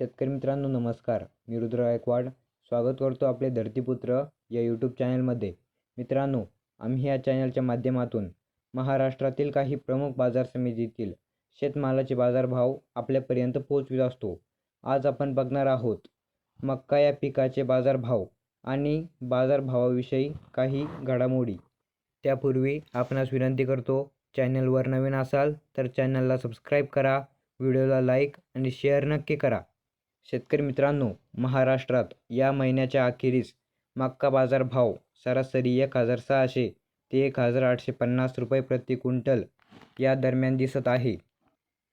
शेतकरी मित्रांनो नमस्कार. मी रुद्र गायकवाड. स्वागत करतो आपले धरतीपुत्र या यूट्यूब चॅनलमध्ये मित्रांनो आम्ही या चॅनलच्या माध्यमातून महाराष्ट्रातील काही प्रमुख बाजार समितीतील शेतमालाचे बाजारभाव आपल्यापर्यंत पोहोचवित असतो. आज आपण बघणार आहोत मक्का या पिकाचे बाजारभाव आणि बाजारभावाविषयी काही घडामोडी. त्यापूर्वी आपणास विनंती करतो चॅनलवर नवीन असाल तर चॅनलला सबस्क्राईब करा व्हिडिओला लाईक आणि शेअर नक्की करा. शेतकरी मित्रांनो महाराष्ट्रात या महिन्याच्या अखेरीस मक्का बाजार भाव सरासरी एक हजार सहाशे ते एक हजार आठशे पन्नास रुपये प्रति क्विंटल या दरम्यान दिसत आहे.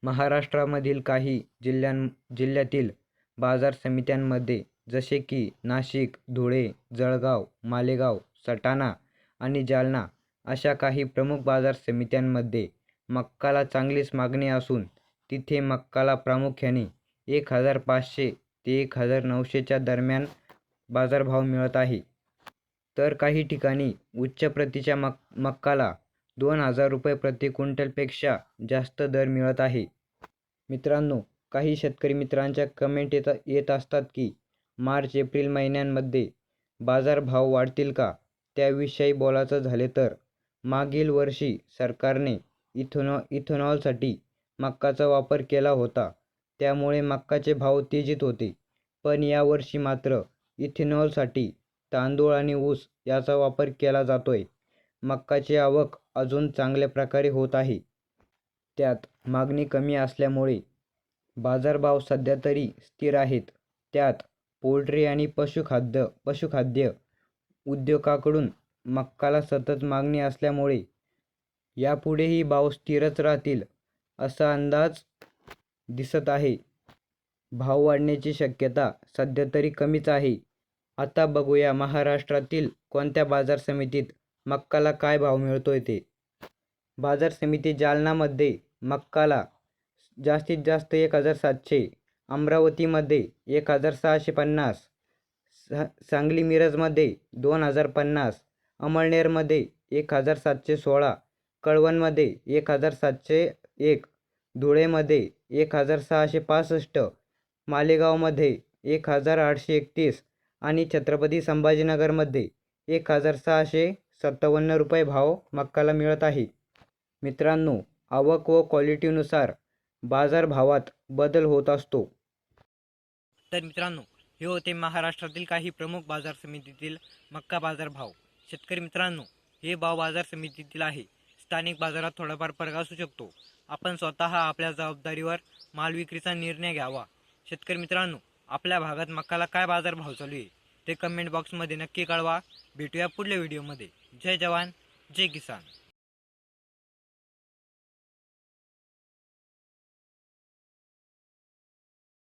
महाराष्ट्रामधील काही जिल्ह्यां जिल्ह्यातील बाजार समित्यांमध्ये जसे की नाशिक धुळे जळगाव मालेगाव सटाणा आणि जालना अशा काही प्रमुख बाजार समित्यांमध्ये मक्काला चांगलीच मागणी असून तिथे मक्काला प्रामुख्याने एक हजार पाचशे ते एक हजार नऊशेच्या दरम्यान बाजारभाव मिळत आहे. तर काही ठिकाणी उच्च प्रतीच्या मक मक्काला दोन हजार रुपये प्रति क्विंटलपेक्षा जास्त दर मिळत आहे. मित्रांनो काही शेतकरी मित्रांच्या कमेंट येत येत असतात की मार्च एप्रिल महिन्यांमध्ये बाजारभाव वाढतील का? त्याविषयी बोलायचं झाले तर मागील वर्षी सरकारने इथेनॉ इथेनॉलसाठी मक्काचा वापर केला होता. त्यामुळे मक्काचे भाव तेजीत होते. पण यावर्षी मात्र इथेनॉलसाठी तांदूळ आणि ऊस याचा वापर केला जातोय. मक्काची आवक अजून चांगल्या प्रकारे होत आहे. त्यात मागणी कमी असल्यामुळे बाजारभाव सध्या तरी स्थिर आहेत. त्यात पोल्ट्री आणि पशुखाद्य पशुखाद्य उद्योगाकडून मक्काला सतत मागणी असल्यामुळे यापुढेही भाव स्थिरच राहतील असा अंदाज दिसत आहे. भाव वाढण्याची शक्यता सध्या तरी कमीच आहे. आता बघूया महाराष्ट्रातील कोणत्या बाजार समितीत मक्काला काय भाव मिळतोय ते. बाजार समिती जालनामध्ये मक्काला जास्तीत जास्त एक हजार सातशे अमरावतीमध्ये एक हजार सहाशे पन्नास सा सांगली मिरजमध्ये दोन हजार पन्नास अमळनेरमध्ये एक हजार सातशे सोळा कळवणमध्ये एक हजार सातशे एक धुळेमध्ये एक हजार सहाशे पासष्ट मालेगावमध्ये एक हजार आठशे एकतीस आणि छत्रपती संभाजीनगरमध्ये एक हजार सहाशे सत्तावन्न रुपये भाव मक्काला मिळत आहे. मित्रांनो आवक व क्वालिटीनुसार बाजारभावात बदल होत असतो. तर मित्रांनो हे होते महाराष्ट्रातील काही प्रमुख बाजार समितीतील मक्का बाजार भाव शेतकरी मित्रांनो हे भाव बाजार समितीतील आहे. स्थानिक बाजारात थोडाफार फरक असू शकतो. आपण स्वतः आपल्या जबाबदारीवर माल विक्रीचा निर्णय घ्यावा. शेतकरी मित्रांनो आपल्या भागात मक्काला काय बाजारभाव चालू आहे ते कमेंट बॉक्समध्ये नक्की कळवा. भेटूया पुढल्या व्हिडिओमध्ये जय जवान जय किसान.